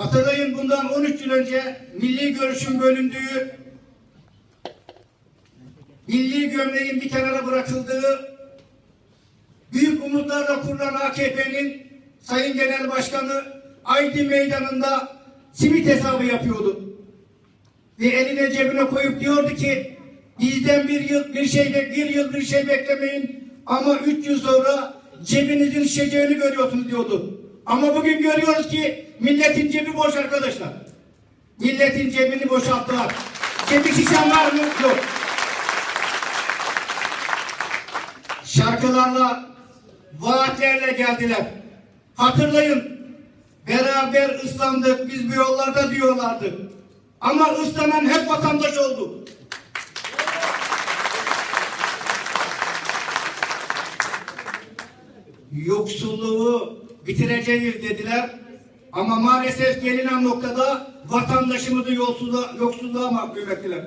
Hatırlayın bundan 13 yıl önce milli görüşün bölündüğü, milli gömleğin bir kenara bırakıldığı, büyük umutlarla kurulan AKP'nin Sayın Genel Başkanı Aydın Meydanı'nda simit hesabı yapıyordu. Ve eline cebine koyup diyordu ki bizden bir yıl bir şey bir yıl bir şey beklemeyin ama üç yıl sonra cebinizin şişeceğini görüyorsunuz diyordu. Ama bugün görüyoruz ki milletin cebi boş arkadaşlar. Milletin cebini boşalttılar. Cebi şişen var mı? Yok. Şarkılarla, vaatlerle geldiler. Hatırlayın, beraber ıslandık, biz bu yollarda diyorlardı. Ama ıslanan hep vatandaş oldu. Yoksulluğu bitireceğiz dediler. Ama maalesef gelinen noktada vatandaşımızı yolsuzluğa, yoksulluğa mahkum ettiler.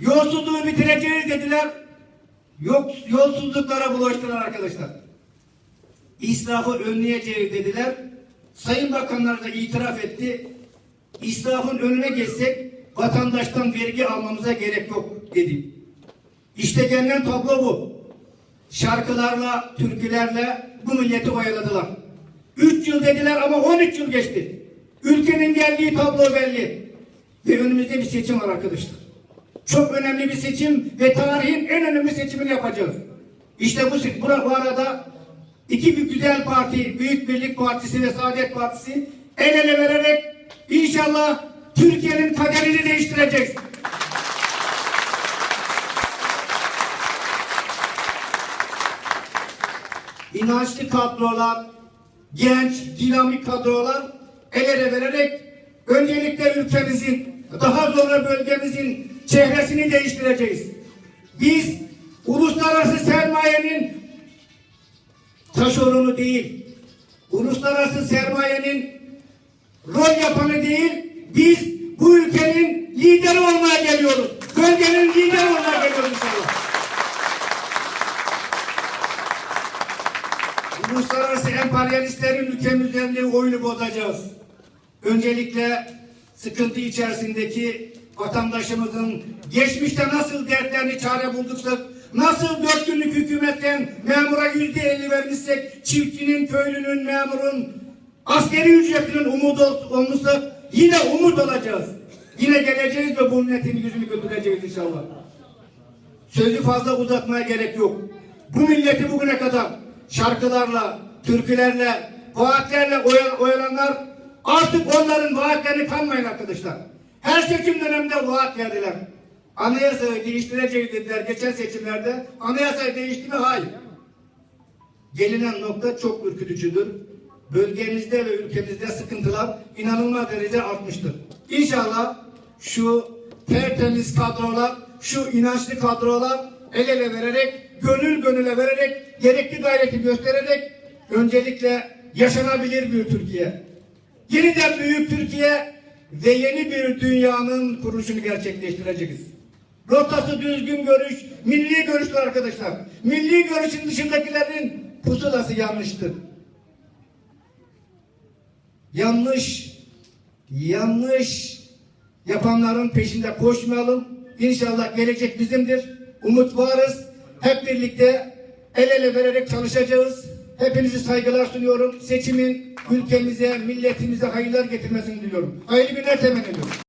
Yolsuzluğu bitireceğiz dediler. Yok, yolsuzluklara bulaştılar arkadaşlar. İsrafı önleyeceğiz dediler. Sayın Bakanlar da itiraf etti. İsrafın önüne geçsek vatandaştan vergi almamıza gerek yok dedi. İşte gelinen tablo bu. Şarkılarla, türkülerle bu milleti oyaladılar. Üç yıl dediler ama 13 yıl geçti. Ülkenin geldiği tablo belli. Ve önümüzde bir seçim var arkadaşlar. Çok önemli bir seçim ve tarihin en önemli seçimini yapacağız. İşte bu, bu arada iki bir güzel parti, Büyük Birlik Partisi ve Saadet Partisi el ele vererek inşallah Türkiye'nin kaderini değiştireceğiz. İnançlı kadrolar, genç, dinamik kadrolar el ele vererek öncelikle ülkemizin, daha sonra bölgemizin çehresini değiştireceğiz. Biz uluslararası sermayenin taşeronu değil, uluslararası sermayenin rol yapanı değil, biz bu ülkenin lideri olmaya geliyoruz. Bölgenin lideri olmaya geliyoruz inşallah. Uluslararası emperyalistlerin ülkemiz üzerinde oyunu bozacağız. Öncelikle sıkıntı içerisindeki vatandaşımızın geçmişte nasıl dertlerini çare bulduksak, nasıl dört günlük hükümetten memura yüzde elli vermişsek, çiftçinin, köylünün, memurun, askeri ücretinin umudu ol- olmuşsa yine umut olacağız. Yine geleceğiz ve bu milletin yüzünü güldüreceğiz inşallah. Sözü fazla uzatmaya gerek yok. Bu milleti bugüne kadar şarkılarla, türkülerle, vaatlerle oya- oyalanlar artık onların vaatlerini kanmayın arkadaşlar. Her seçim döneminde vaat verdiler. Anayasayı değiştireceğiz dediler geçen seçimlerde. Anayasayı değişti mi? Hayır. Gelinen nokta çok ürkütücüdür. Bölgemizde ve ülkemizde sıkıntılar inanılmaz derece artmıştır. İnşallah şu tertemiz kadrolar, şu inançlı kadrolar el ele vererek, gönül gönüle vererek, gerekli gayreti göstererek öncelikle yaşanabilir bir Türkiye. Yeniden büyük Türkiye ve yeni bir dünyanın kuruluşunu gerçekleştireceğiz. Rotası düzgün görüş, milli görüşler arkadaşlar. Milli görüşün dışındakilerin pusulası yanlıştır. Yanlış, yanlış yapanların peşinde koşmayalım. İnşallah gelecek bizimdir. Umut varız. Hep birlikte el ele vererek çalışacağız. Hepinizi saygılar sunuyorum. Seçimin ülkemize, milletimize hayırlar getirmesini diliyorum. Hayırlı günler temenni ediyorum.